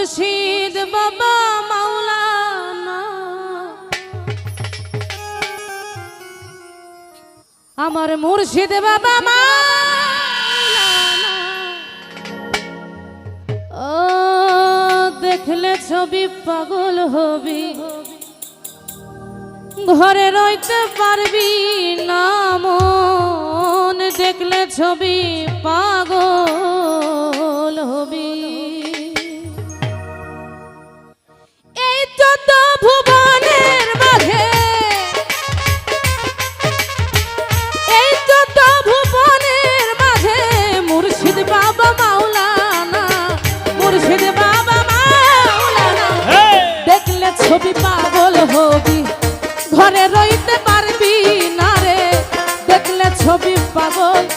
মুর্শিদ বাবা মাওলানা। আমার মুর্শিদ বাবা মাওলানা। ও, দেখলে ছবি পাগল হবি। ঘরে রইতে পারবি না দেখলে ছবি পাগল ছবি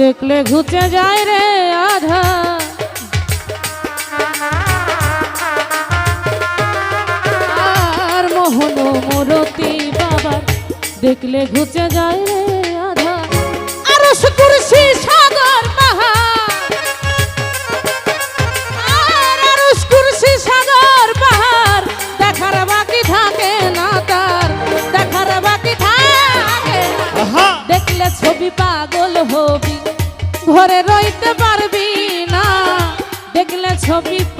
দেখলে ঘুচে যায় রে আধা। আর মোহন মরতি বাবা দেখলে ঘুচে যায় রে আধা। আর কুরসি সাগর ছবি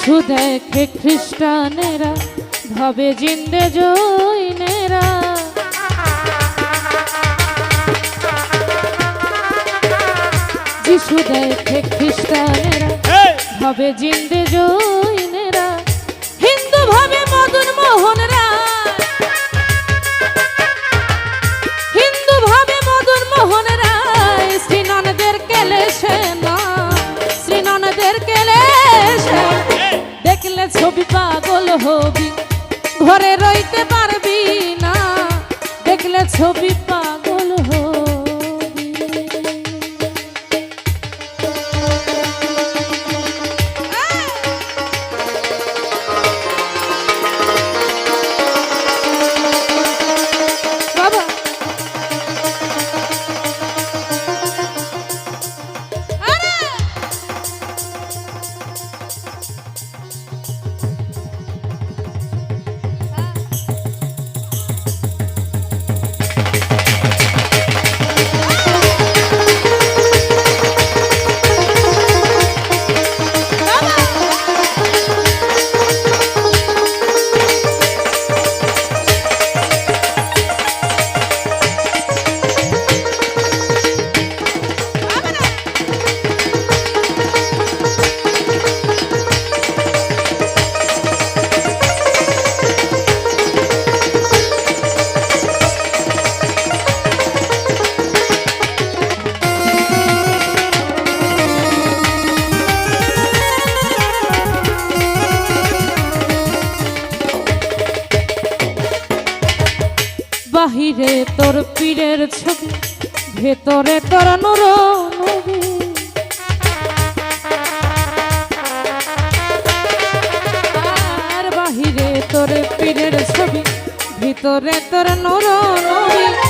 যিশু দেখে খ্রিস্টানেরা ভাবে জিন্দে জৈনেরা। যিশু দেখে খ্রিস্টানেরা ভাবে জিন্দে জৈনেরা। হিন্দু ভাবে মদন মোহন ছবি বাইরে তোর পীরের ছবি, ভেতরে তোর নুর বাহিরে তোর পীরের ছবি, ভিতরে তোর নুর নবী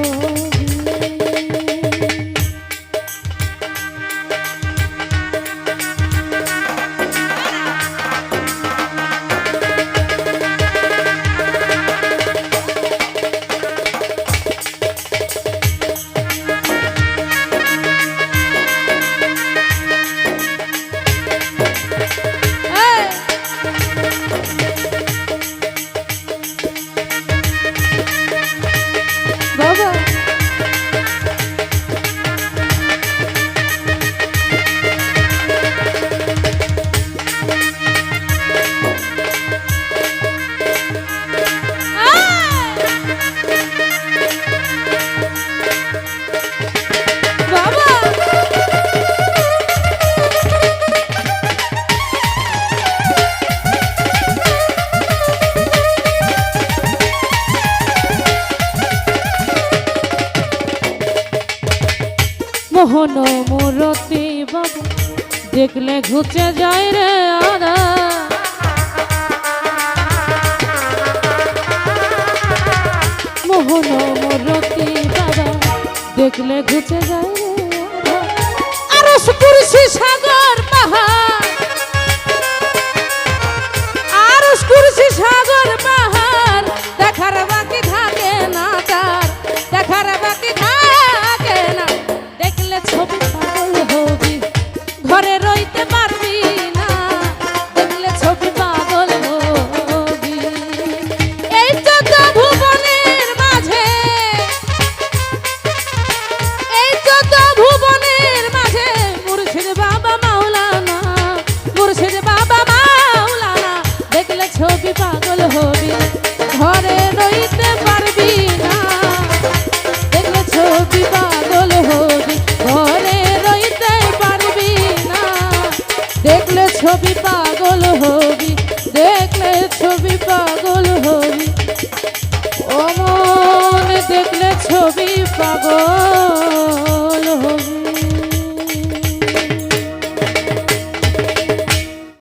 দেখলে ঘুচে যায় রে আদা। মোহন মরতি দাদা, দেখলে ঘুচে যায় রে আর কুরসি সাগর বল হবে